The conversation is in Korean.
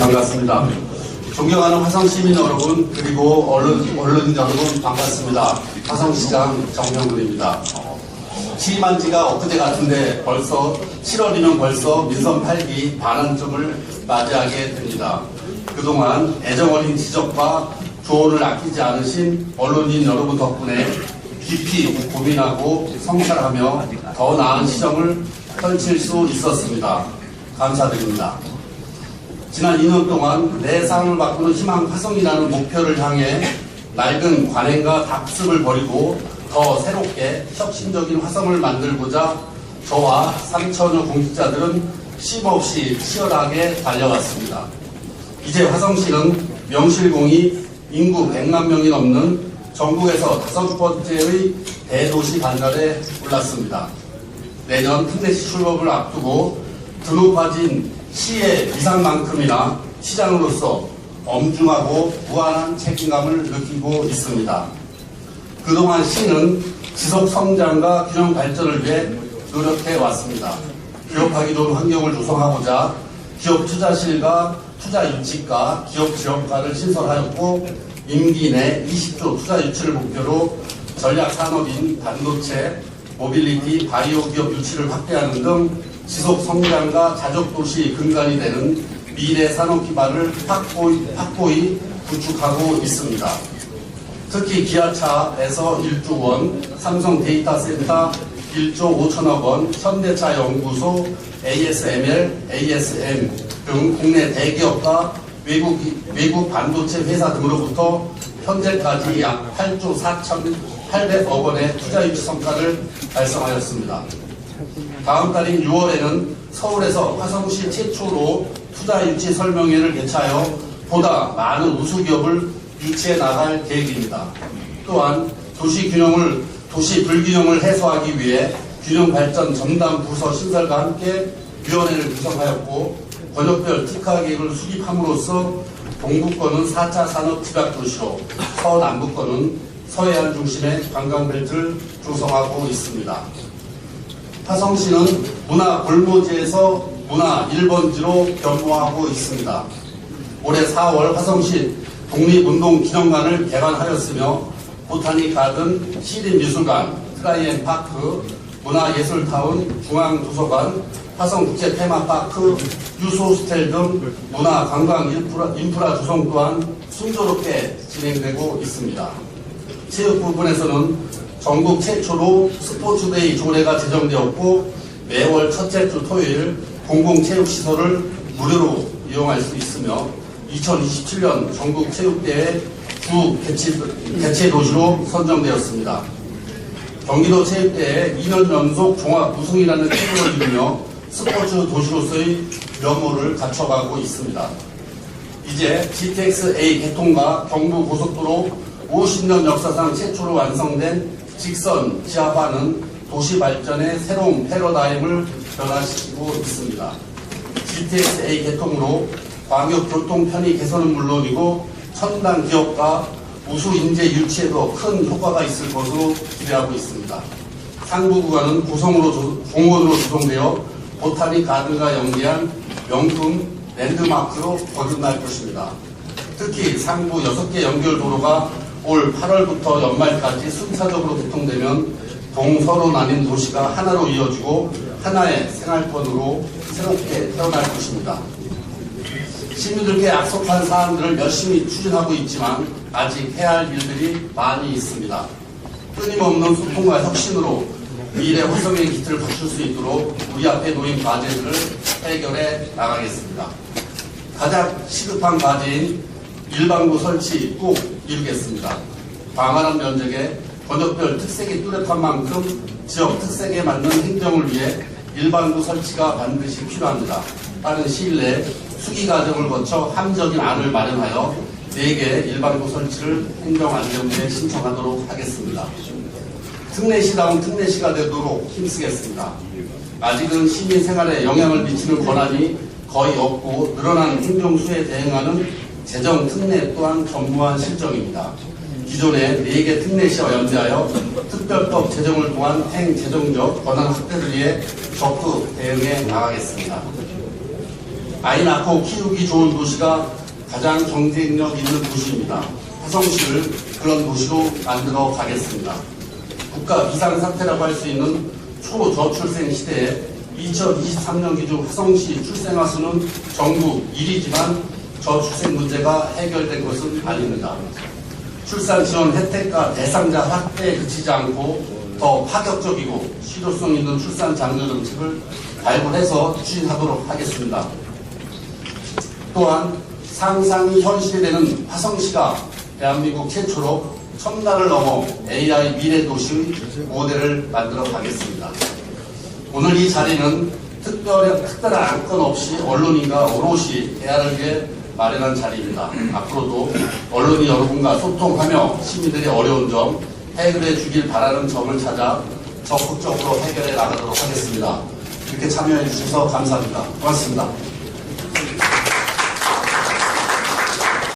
반갑습니다. 존경하는 화성 시민 여러분 그리고 언론, 언론인 여러분 반갑습니다. 화성시장 정명근입니다. 취임한 지가 엊그제 같은데 벌써 7월이면 벌써 민선 8기 반환점을 맞이하게 됩니다. 그동안 애정 어린 지적과 조언을 아끼지 않으신 언론인 여러분 덕분에 깊이 고민하고 성찰하며 더 나은 시정을 펼칠 수 있었습니다. 감사드립니다. 지난 2년 동안 내 삶을 바꾸는 희망 화성이라는 목표를 향해 낡은 관행과 답습을 버리고 더 새롭게 혁신적인 화성을 만들고자 저와 3천여 공직자들은 쉼없이 치열하게 달려왔습니다. 이제 화성시는 명실공히 인구 100만 명이 넘는 전국에서 다섯 번째의 대도시 단절에 올랐습니다. 내년 특례시 출범을 앞두고 드높아진 시의 위상만큼이나 시장으로서 엄중하고 무한한 책임감을 느끼고 있습니다. 그동안 시는 지속 성장과 균형 발전을 위해 노력해 왔습니다. 기업하기 좋은 환경을 조성하고자 기업 투자실과 투자 유치과 기업 지원과를 신설하였고 임기 내 20조 투자 유치를 목표로 전략 산업인 반도체, 모빌리티, 바이오 기업 유치를 확대하는 등 지속 성장과 자족 도시 근간이 되는 미래 산업 기반을 확고히, 확고히 구축하고 있습니다. 특히 기아차에서 1조 원, 삼성 데이터 센터 1조 5천억 원, 현대차 연구소, ASML, ASM 등 국내 대기업과 외국, 외국 반도체 회사 등으로부터 현재까지 약 8조 4,800억 원의 투자 유치 성과를 달성하였습니다. 다음 달인 6월에는 서울에서 화성시 최초로 투자 유치 설명회를 개최하여 보다 많은 우수기업을 유치해 나갈 계획입니다. 또한 도시 균형을 도시 불균형을 해소하기 위해 균형 발전 전담 부서 신설과 함께 위원회를 구성하였고 권역별 특화 계획을 수립함으로써 동북권은 4차 산업 집약 도시로 서남북권은 서해안 중심의 관광벨트를 조성하고 있습니다. 화성시는 문화 골모지에서 문화 1번지로 변모하고 있습니다. 올해 4월 화성시 독립운동 기념관을 개관하였으며 보타닉 가든 시립미술관, 트라이앤파크, 문화예술타운, 중앙도서관, 화성국제 테마파크, 유소스텔 등 문화 관광 인프라, 인프라 조성 또한 순조롭게 진행되고 있습니다. 체육 부분에서는 전국 최초로 스포츠데이 조례가 제정되었고 매월 첫째 주 토요일 공공체육시설을 무료로 이용할 수 있으며 2027년 전국체육대회 주 개최, 개최 도시로 선정되었습니다. 경기도 체육대회 2년 연속 종합 우승이라는 책임을 이루며 스포츠 도시로서의 면모를 갖춰가고 있습니다. 이제 GTX-A 개통과 경부 고속도로 50년 역사상 최초로 완성된 직선 지하화는 도시 발전의 새로운 패러다임을 변화시키고 있습니다. GTX-A 개통으로 광역교통 편의 개선은 물론이고 첨단 기업과 우수 인재 유치에도 큰 효과가 있을 것으로 기대하고 있습니다. 상부 구간은 구성으로 조- 공원으로 조성되어 보타닉 가든과 연계한 명품 랜드마크로 거듭날 것입니다. 특히 상부 6개 연결 도로가 올 8월부터 연말까지 순차적으로 개통되면 동서로 나뉜 도시가 하나로 이어지고 하나의 생활권으로 새롭게 태어날 것입니다. 시민들께 약속한 사항들을 열심히 추진하고 있지만 아직 해야 할 일들이 많이 있습니다. 끊임없는 소통과 혁신으로 미래 활성의 기틀을 갖출 수 있도록 우리 앞에 놓인 과제들을 해결해 나가겠습니다. 가장 시급한 과제인 일반구 설치 꼭 이루겠습니다. 광활한 면적에 권역별 특색이 뚜렷한 만큼 지역 특색에 맞는 행정을 위해 일반구 설치가 반드시 필요합니다. 빠른 시일 내에 수기 과정을 거쳐 함적인 안을 마련하여 4개 일반구 설치를 행정안전부에 신청하도록 하겠습니다. 특례시다운 특례시가 되도록 힘쓰겠습니다. 아직은 시민 생활에 영향을 미치는 권한이 거의 없고 늘어난 행정수에 대응하는 재정 특례 또한 전무한 실정입니다. 기존의 4개 특례 시와 연대하여 특별법 제정을 통한 행 재정적 권한 확대를 위해 적극 대응해 나가겠습니다. 아이 낳고 키우기 좋은 도시가 가장 경쟁력 있는 도시입니다. 화성시를 그런 도시로 만들어 가겠습니다. 국가 비상사태라고 할 수 있는 초저출생 시대에 2023년 기준 화성시 출생아 수는 전국 1위지만 저출생 문제가 해결된 것은 아닙니다. 출산 지원 혜택과 대상자 확대에 그치지 않고 더 파격적이고 실효성 있는 출산 장려 정책을 발굴해서 추진하도록 하겠습니다. 또한 상상이 현실이 되는 화성시가 대한민국 최초로 첨단을 넘어 AI 미래 도시 모델을 만들어 가겠습니다. 오늘 이 자리는 특별한, 특별한 안건 없이 언론인과 오롯이 대화를 위해 마련한 자리입니다. 앞으로도 언론이 여러분과 소통하며 시민들의 어려운 점, 해결해 주길 바라는 점을 찾아 적극적으로 해결해 나가도록 하겠습니다. 이렇게 참여해 주셔서 감사합니다. 고맙습니다.